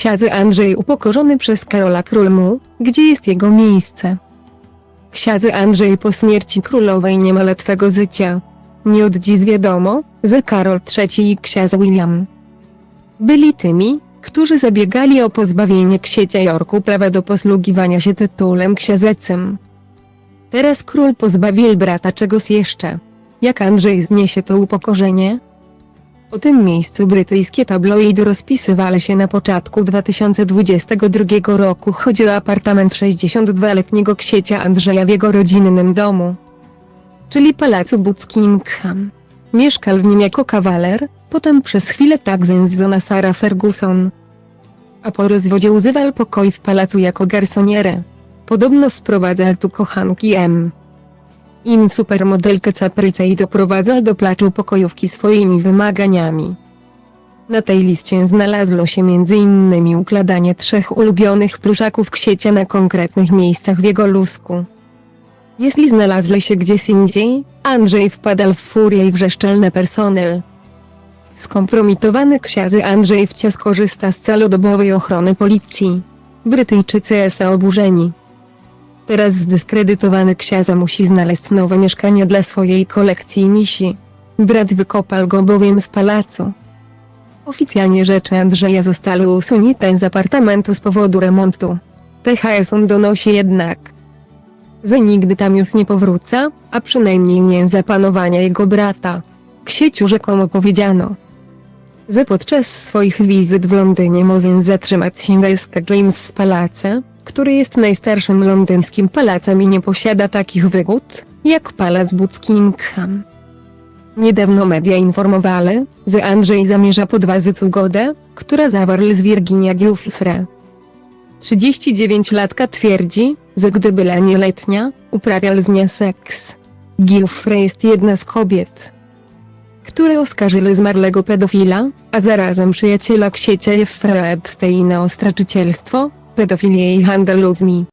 Ksiądz Andrzej upokorzony przez Karola Królmu, gdzie jest jego miejsce. Ksiądz Andrzej po śmierci królowej nie ma łatwego życia. Nie od dziś wiadomo, że Karol III i ksiądz William byli tymi, którzy zabiegali o pozbawienie księcia Jorku prawa do posługiwania się tytułem księżecym. Teraz król pozbawił brata czegoś jeszcze. Jak Andrzej zniesie to upokorzenie? O tym miejscu brytyjskie tabloidy rozpisywały się na początku 2022 roku. Chodzi o apartament 62-letniego księcia Andrzeja w jego rodzinnym domu, czyli pałacu Buckingham. Mieszkał w nim jako kawaler, potem przez chwilę tak zędzona Sara Ferguson. A po rozwodzie używał pokoi w pałacu jako garsonierę. Podobno sprowadzał tu kochanki M. In supermodelkę Caprycę i doprowadzał do placzu pokojówki swoimi wymaganiami. Na tej liście znalazło się m.in. układanie trzech ulubionych pluszaków ksiecia na konkretnych miejscach w jego lusku. Jeśli znalazły się gdzieś indziej, Andrzej wpadał w furię i wrzeszczał na personel. Skompromitowany ksiądz Andrzej wciąż korzysta z całodobowej ochrony policji. Brytyjczycy są oburzeni. Teraz zdyskredytowany ksiądz musi znaleźć nowe mieszkanie dla swojej kolekcji misi. Brat wykopał go bowiem z pałacu. Oficjalnie rzeczy Andrzeja zostały usunięte z apartamentu z powodu remontu. THS on donosi jednak, że nigdy tam już nie powróca, a przynajmniej nie za panowania jego brata. Księciu rzekomo powiedziano, że podczas swoich wizyt w Londynie może zatrzymać się West James z Palace, który jest najstarszym londyńskim palacem i nie posiada takich wygód, jak Pałac Buckingham. Niedawno media informowały, że Andrzej zamierza podważyć ugodę, która zawarł z Virginia Giuffre. 39-latka twierdzi, że gdy była nieletnia, uprawiał z nią seks. Giuffre jest jedna z kobiet, które oskarżyły zmarłego pedofila, a zarazem przyjaciela księcia Jeffrey Epsteina o stracicielstwo, pedofilię i handel ludźmi.